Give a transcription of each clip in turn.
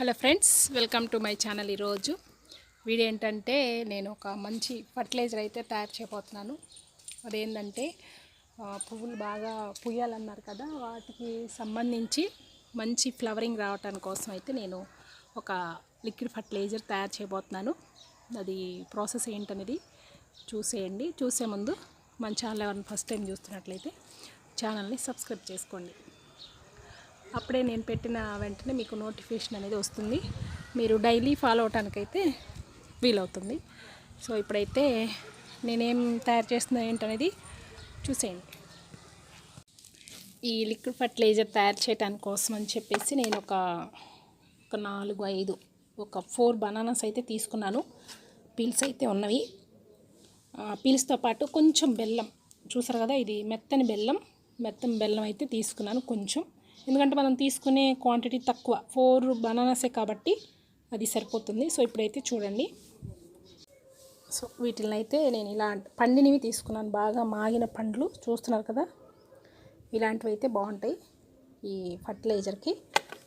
Hello friends welcome to my channel ఈరోజు. Video ఏంటంటే నేను ఒక మంచి ఫర్టిలైజర్ అయితే తయారు చేయబోతున్నాను. అదేంటంటే పువ్వులు బాగా పుయ్యాలన్నారు కదా వాటికి సంబంధించి మంచి ఫ్లవరింగ్ రావటానికి కోసం అయితే నేను ఒక లిక్విడ్ ఫర్టిలైజర్ తయారు చేయబోతున్నాను. అది ప్రాసెస్ ఏంటనేది చూసేయండి. చూసే ముందు మన ఛానల్ ఎవరిని ఫస్ట్ టైం చూస్తున్నట్లయితే ఛానల్ని సబ్స్క్రైబ్ చేసుకోండి. అప్పుడే నేను పెట్టిన వెంటనే మీకు నోటిఫికేషన్ అనేది వస్తుంది. మీరు డైలీ ఫాలో అవటానికైతే వీలవుతుంది. సో ఇప్పుడైతే నేనేం తయారు చేస్తున్నా ఏంటనేది చూసేయండి. ఈ లిక్విడ్ ఫర్టిలైజర్ తయారు చేయడానికి కోసం అని చెప్పేసి నేను ఒక ఒక నాలుగు ఐదు ఒక ఫోర్ బనానాస్ అయితే తీసుకున్నాను. పీల్స్ అయితే ఉన్నవి. పీల్స్తో పాటు కొంచెం బెల్లం. చూసారు కదా ఇది మెత్తని బెల్లం. మెత్తని బెల్లం అయితే తీసుకున్నాను కొంచెం. ఎందుకంటే మనం తీసుకునే క్వాంటిటీ తక్కువ. ఫోర్ బనానాసే కాబట్టి అది సరిపోతుంది. సో ఇప్పుడైతే చూడండి. సో వీటిని అయితే నేను ఇలా పండినవి తీసుకున్నాను. బాగా మాగిన పండ్లు చూస్తున్నారు కదా? ఇలాంటివి అయితే బాగుంటాయి ఈ ఫర్టిలైజర్కి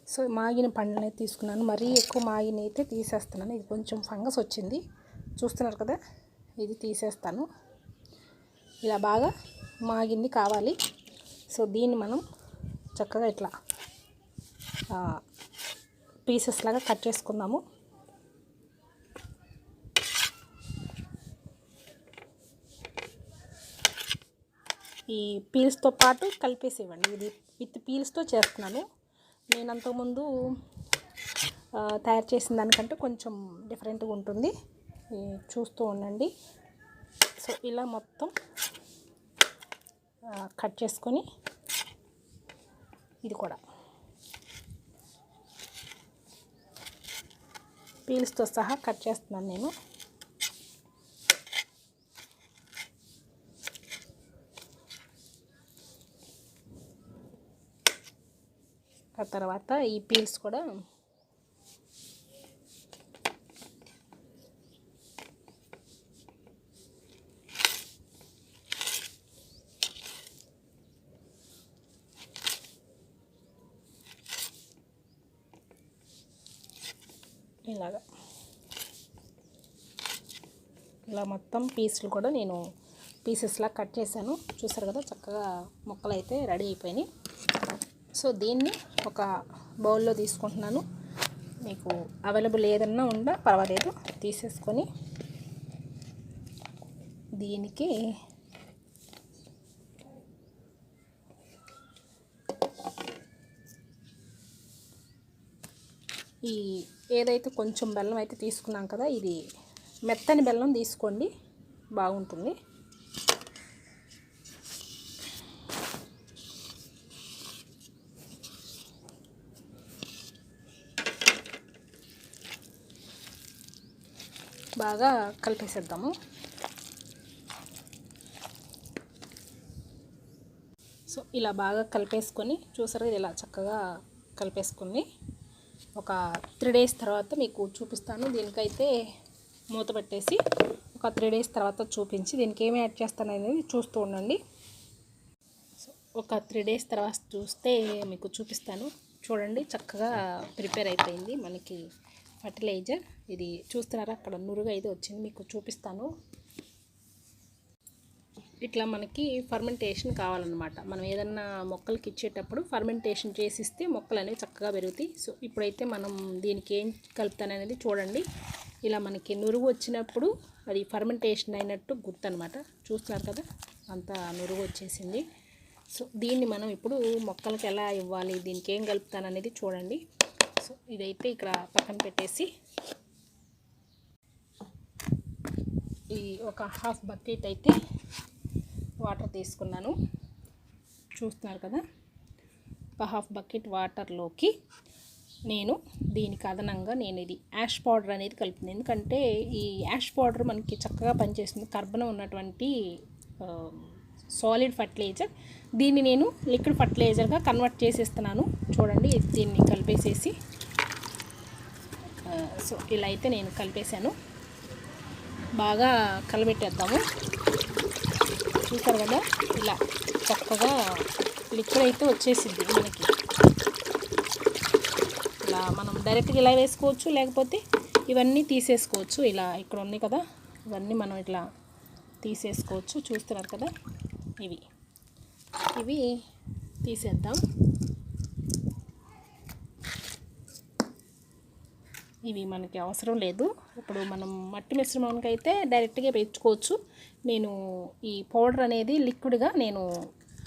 సో మాగిన పండ్లను అయితే తీసుకున్నాను. మరీ ఎక్కువ మాగిన అయితే తీసేస్తున్నాను. ఇది కొంచెం ఫంగస్ వచ్చింది. చూస్తున్నారు కదా? ఇది తీసేస్తాను. ఇలా బాగా మాగింది కావాలి. సో దీన్ని మనం చక్కగా ఇట్లా పీసెస్ లాగా కట్ చేసుకుందాము. ఈ పీల్స్తో పాటు కలిపేసేవ్వండి. ఇది విత్ పీల్స్తో చేస్తున్నాను. నేను అంతకుముందు తయారు చేసిన దానికంటే కొంచెం డిఫరెంట్గా ఉంటుంది. ఈ చూస్తూ ఉండండి. సో ఇలా మొత్తం కట్ చేసుకొని ఇది కూడా. పీల్స్తో సహా కట్ చేస్తున్నాను నేను. ఆ తర్వాత ఈ పీల్స్ కూడా ఇలాగా. ఇలా మొత్తం పీసులు కూడా నేను పీసెస్లా కట్ చేశాను. చూసారు కదా చక్కగా ముక్కలు అయితే రెడీ అయిపోయినాయి. సో దీన్ని ఒక బౌల్లో తీసుకుంటున్నాను. మీకు అవైలబుల్ ఏదన్నా ఉందా పర్వాలేదు తీసేసుకొని దీనికి ఈ ఏదైతే కొంచెం బెల్లం అయితే తీసుకున్నాం కదా ఇది మెత్తని బెల్లం తీసుకోండి. బాగుంటుంది. బాగా కలిపేసేద్దాము. సో ఇలా బాగా కలిపేసుకొని చూసారు ఇలా చక్కగా కలిపేసుకుని ఒక త్రీ డేస్ తర్వాత మీకు చూపిస్తాను. దీనికైతే మూత పెట్టేసి ఒక త్రీ డేస్ తర్వాత చూపించి దీనికి ఏమి యాడ్ చేస్తాను అనేది చూస్తూ ఉండండి. సో ఒక త్రీ డేస్ తర్వాత చూస్తే మీకు చూపిస్తాను. చూడండి చక్కగా ప్రిపేర్ అయిపోయింది మనకి ఫర్టిలైజర్ ఇది చూస్తున్నారా? అక్కడ నురుగు అయితే వచ్చింది. మీకు చూపిస్తాను. ఇట్లా మనకి ఫర్మెంటేషన్ కావాలన్నమాట. మనం ఏదన్నా మొక్కలకి ఇచ్చేటప్పుడు ఫర్మెంటేషన్ చేసిస్తే మొక్కలు అనేవి చక్కగా పెరుగుతాయి. సో ఇప్పుడైతే మనం దీనికి ఏం కలుపుతాననేది చూడండి. ఇలా మనకి నురుగు వచ్చినప్పుడు అది ఫర్మెంటేషన్ అయినట్టు గుర్తు అనమాట చూస్తున్నారు కదా? అంత నురుగు వచ్చేసింది. సో దీన్ని మనం ఇప్పుడు మొక్కలకి ఎలా ఇవ్వాలి దీనికి ఏం కలుపుతాననేది చూడండి. సో ఇదైతే ఇక్కడ పక్కన పెట్టేసి ఈ ఒక హాఫ్ బకెట్ అయితే వాటర్ తీసుకున్నాను. చూస్తున్నారు కదా? ఒక హాఫ్ బకెట్ వాటర్లోకి నేను దీనికి అదనంగా నేను ఇది యాష్ పౌడర్ అనేది కలుపుతుంది ఎందుకంటే ఈ యాష్ పౌడర్ మనకి చక్కగా పనిచేస్తుంది. కర్బనం ఉన్నటువంటి సాలిడ్ ఫర్టిలైజర్ దీన్ని నేను లిక్విడ్ ఫర్టిలైజర్గా కన్వర్ట్ చేసేస్తున్నాను. చూడండి దీన్ని కలిపేసేసి సో ఇలా అయితే నేను కలిపేశాను. బాగా కలబెట్టేద్దాము. చూసారు కదా? ఇలా చక్కగా లిక్విడ్ అయితే వచ్చేసింది మనకి. ఇలా మనం డైరెక్ట్గా ఇలా వేసుకోవచ్చు లేకపోతే ఇవన్నీ తీసేసుకోవచ్చు. ఇలా ఇక్కడ ఉన్నాయి కదా ఇవన్నీ మనం ఇట్లా తీసేసుకోవచ్చు. చూస్తున్నారు కదా? ఇవి. ఇవి తీసేద్దాం. ఇవి మనకి అవసరం లేదు. ఇప్పుడు మనం మట్టి మిశ్రమానికి అయితే డైరెక్ట్గా పెంచుకోవచ్చు నేను ఈ పౌడర్ అనేది లిక్విడ్గా నేను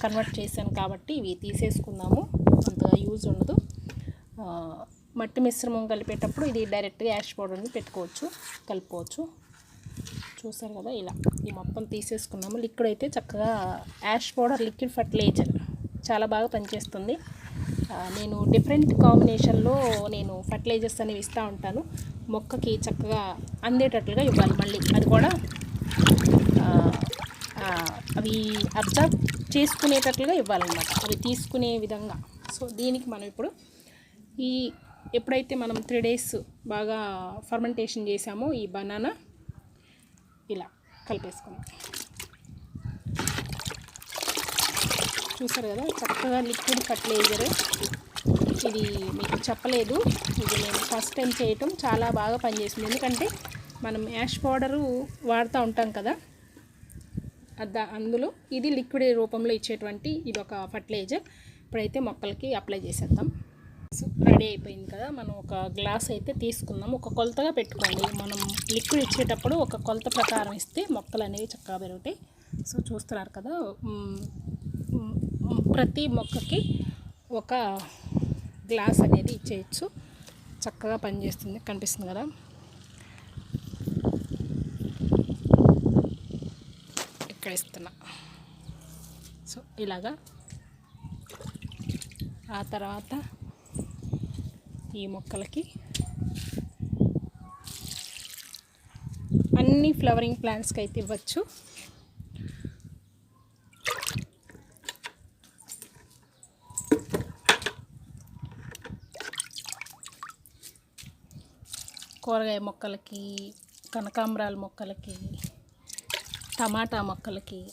కన్వర్ట్ చేశాను కాబట్టి ఇవి తీసేసుకుందాము. అంతగా యూజ్ ఉండదు. మట్టి మిశ్రమం కలిపేటప్పుడు ఇది డైరెక్ట్గా యాష్ పౌడర్ని పెట్టుకోవచ్చు కలుపుకోవచ్చు. చూసారు కదా ఇలా. ఈ మొత్తం తీసేసుకున్నాము. లిక్విడ్ అయితే చక్కగా యాష్ పౌడర్ లిక్విడ్ ఫర్టిలైజర్ చాలా బాగా పనిచేస్తుంది. నేను డిఫరెంట్ కాంబినేషన్లో నేను ఫర్టిలైజర్స్ అనేవి ఇస్తూ ఉంటాను. మొక్కకి చక్కగా అందేటట్లుగా ఇవ్వాలి మళ్ళీ. అది కూడా అవి అబ్జర్వ్ చేసుకునేటట్లుగా ఇవ్వాలన్నమాట. అవి తీసుకునే విధంగా. సో దీనికి మనం ఇప్పుడు ఈ ఎప్పుడైతే మనం త్రీ డేస్ బాగా ఫర్మెంటేషన్ చేసామో ఈ బనానా ఇలా కలిపేసుకున్నాం చూసారు కదా? చక్కగా లిక్విడ్ ఫర్టిలైజర్ ఇది మీకు చెప్పలేదు. ఇది నేను ఫస్ట్ టైం చేయటం. చాలా బాగా పనిచేసింది. ఎందుకంటే మనం యాష్ పౌడరు వాడుతూ ఉంటాం కదా? అద అందులో ఇది లిక్విడ్ రూపంలో ఇచ్చేటువంటి ఇది ఒక ఫర్టిలైజర్ ఇప్పుడైతే మొక్కలకి అప్లై చేసేద్దాం. సో రెడీ అయిపోయింది కదా? మనం ఒక గ్లాస్ అయితే తీసుకుందాం. ఒక కొలతగా పెట్టుకోండి. మనం లిక్విడ్ ఇచ్చేటప్పుడు ఒక కొలత ప్రకారం ఇస్తే మొక్కలు అనేవి చక్కగా పెరుగుతాయి. సో చూస్తున్నారు కదా? ప్రతి మొక్కకి ఒక గ్లాస్ అనేది ఇచ్చేయచ్చు. చక్కగా పనిచేస్తుంది కనిపిస్తుంది కదా? ఇక్కడ ఇస్తున్నా. సో ఇలాగా. ఆ తర్వాత ఈ మొక్కలకి అన్ని ఫ్లవరింగ్ ప్లాంట్స్కి అయితే ఇవ్వచ్చు. కూరగాయ మొక్కలకి కనకాంబరాల మొక్కలకి టమాటా మొక్కలకి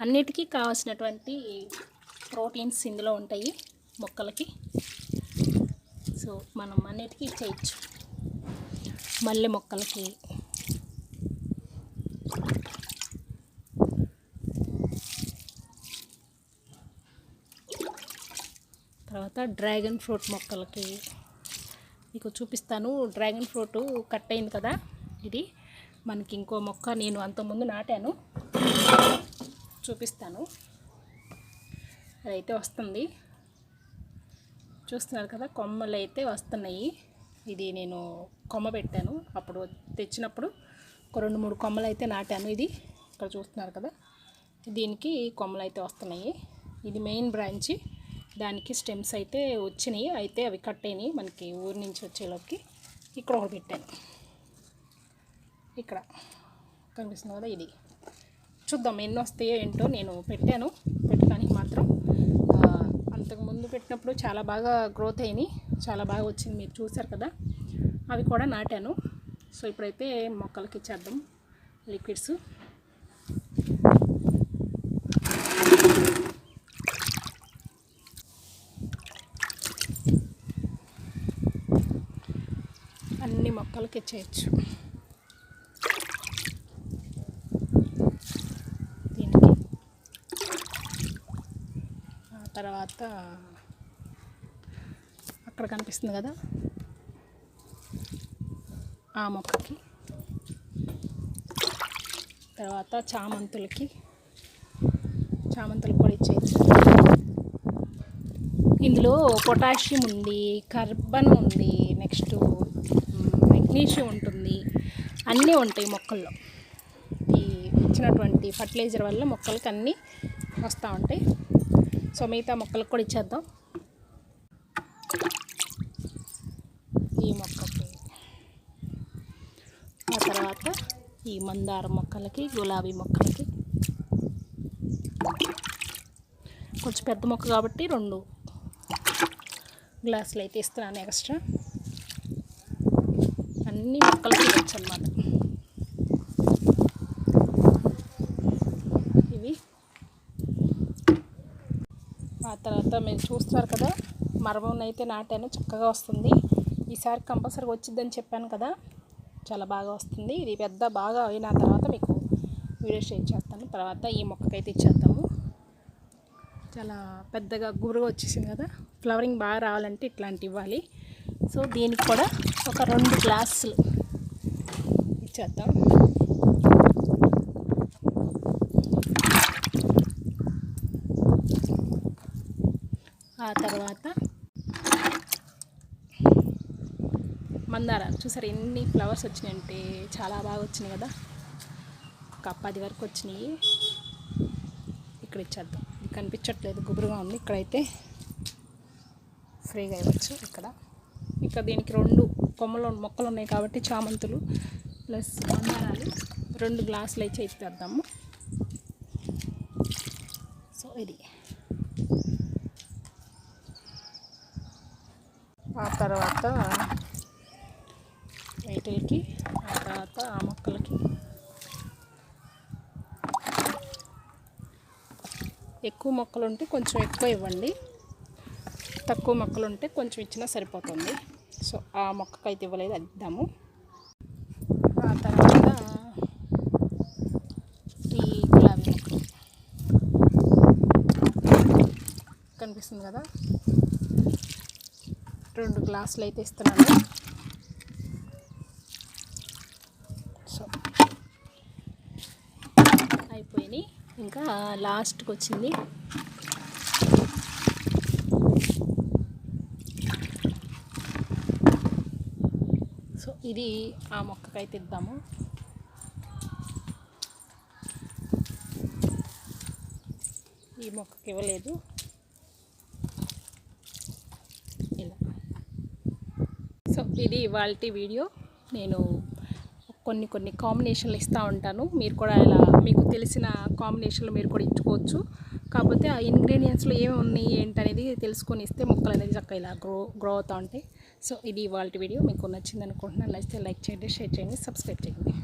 అన్నిటికీ కావాల్సినటువంటి ప్రోటీన్స్ ఇందులో ఉంటాయి మొక్కలకి. సో మనం అన్నిటికీ చేయొచ్చు. మల్లె మొక్కలకి. తర్వాత డ్రాగన్ ఫ్రూట్ మొక్కలకి. మీకు చూపిస్తాను. డ్రాగన్ ఫ్రూట్ కట్ అయింది కదా ఇది. మనకి ఇంకో మొక్క నేను అంతకుముందు నాటాను. చూపిస్తాను. అదైతే వస్తుంది. చూస్తున్నారు కదా కొమ్మలు అయితే వస్తున్నాయి. ఇది నేను కొమ్మ పెట్టాను. అప్పుడు తెచ్చినప్పుడు ఒక రెండు మూడు కొమ్మలు అయితే నాటాను ఇది. ఇక్కడ చూస్తున్నారు కదా దీనికి కొమ్మలు అయితే వస్తున్నాయి. ఇది మెయిన్ బ్రాంచి. దానికి స్టెమ్స్ అయితే వచ్చినాయి. అయితే అవి కట్ అయినాయి. మనకి ఊరి నుంచి వచ్చేలోకి ఇక్కడ ఒకటి పెట్టాను. ఇక్కడ కనిపిస్తుంది కదా ఇది. చూద్దాం ఎన్ని వస్తాయో ఏంటో నేను పెట్టాను. పెట్టడానికి మాత్రం అంతకుముందు అంతకు ముందు పెట్టినప్పుడు చాలా బాగా గ్రోత్ అయినాయి. చాలా బాగా వచ్చింది. మీరు చూసారు కదా. అవి కూడా నాటాను. సో ఇప్పుడైతే మొక్కలకి ఇచ్చేద్దాం. లిక్విడ్స్ అన్ని మొక్కలకి ఇచ్చేయచ్చు దీనికి. ఆ తర్వాత అక్కడ కనిపిస్తుంది కదా? ఆ మొక్కకి. తర్వాత చామంతులకి. చామంతులకు కూడా ఇచ్చేయచ్చు. ఇందులో పొటాషియం ఉంది కర్బన్ ఉంది నెక్స్ట్ మెగ్నీషియం ఉంటుంది. అన్నీ ఉంటాయి మొక్కల్లో. ఈ ఇచ్చినటువంటి ఫర్టిలైజర్ వల్ల మొక్కలకి అన్నీ వస్తూ ఉంటాయి. సో మిగతా మొక్కలకు కూడా ఇచ్చేద్దాం. ఈ మొక్కకి. ఆ తర్వాత ఈ మందార మొక్కలకి గులాబీ మొక్కలకి. కొంచెం పెద్ద మొక్క కాబట్టి రెండు గ్లాసులు అయితే ఇస్తున్నాను ఎక్స్ట్రా. అన్ని మొక్కలు తీయచ్చు అనమాట ఇవి. ఆ తర్వాత మీరు చూస్తారు కదా మరమం అయితే నాటాను చక్కగా వస్తుంది. ఈసారి కంపల్సరీగా వచ్చిందని చెప్పాను కదా చాలా బాగా వస్తుంది. ఇది పెద్ద బాగా అయిన తర్వాత మీకు వీడియో షేర్ చేస్తాను. తర్వాత ఈ మొక్కకైతే ఇచ్చేద్దాము. చాలా పెద్దగా గుబురుగా వచ్చేసింది కదా. ఫ్లవరింగ్ బాగా రావాలంటే ఇట్లాంటి ఇవ్వాలి. సో దీనికి కూడా ఒక రెండు గ్లాసులు ఇచ్చేద్దాం. ఆ తర్వాత మందార. చూసారు ఎన్ని ఫ్లవర్స్ వచ్చినాయంటే చాలా బాగా వచ్చినాయి కదా. ఒక పది వరకు వచ్చినాయి. ఇక్కడ ఇచ్చేద్దాం. ఇది కనిపించట్లేదు. గుబురుగా ఉంది. ఇక్కడైతే ఫ్రీగా ఇవ్వచ్చు. ఇక్కడ ఇంకా దీనికి రెండు కొమ్మలు మొక్కలు ఉన్నాయి కాబట్టి చామంతులు ప్లస్ మందారాలు రెండు గ్లాసులు అయితే ఇచ్చేద్దాము. సో ఇది. ఆ తర్వాత వీటికి ఆ తర్వాత ఆ మొక్కలకి. ఎక్కువ మొక్కలు ఉంటే కొంచెం ఎక్కువ ఇవ్వండి. తక్కువ మొక్కలు ఉంటే కొంచెం ఇచ్చినా సరిపోతుంది. సో ఆ మొక్కకు అయితే ఇవ్వలేదు అది ఇద్దాము. ఆ తర్వాత ఈ గులాబీ మొక్క కనిపిస్తుంది కదా? రెండు గ్లాసులు అయితే ఇస్తున్నాను. సో అయిపోయినాయి. ఇంకా లాస్ట్కి వచ్చింది సో ఇది ఆ మొక్కకైతే ఇద్దాము ఈ మొక్కకి ఇవ్వలేదు. ఇలా. సో ఇది ఇవాళ వీడియో. నేను కొన్ని కొన్ని కాంబినేషన్లు ఇస్తూ ఉంటాను. మీరు కూడా ఇలా మీకు తెలిసిన కాంబినేషన్లు మీరు కూడా ఇచ్చుకోవచ్చు. కాకపోతే ఆ ఇంగ్రీడియంట్స్లో ఏమి ఉన్నాయి ఏంటనేది తెలుసుకొని ఇస్తే మొక్కలు అనేది చక్కగా ఇలా గ్రో గ్రో అవుతూ ఉంటాయి. సో ఇది ఇవాళ వీడియో. మీకు నచ్చింది అనుకుంటున్నాను నచ్చితే లైక్ చేయండి షేర్ చేయండి సబ్స్క్రైబ్ చేయండి.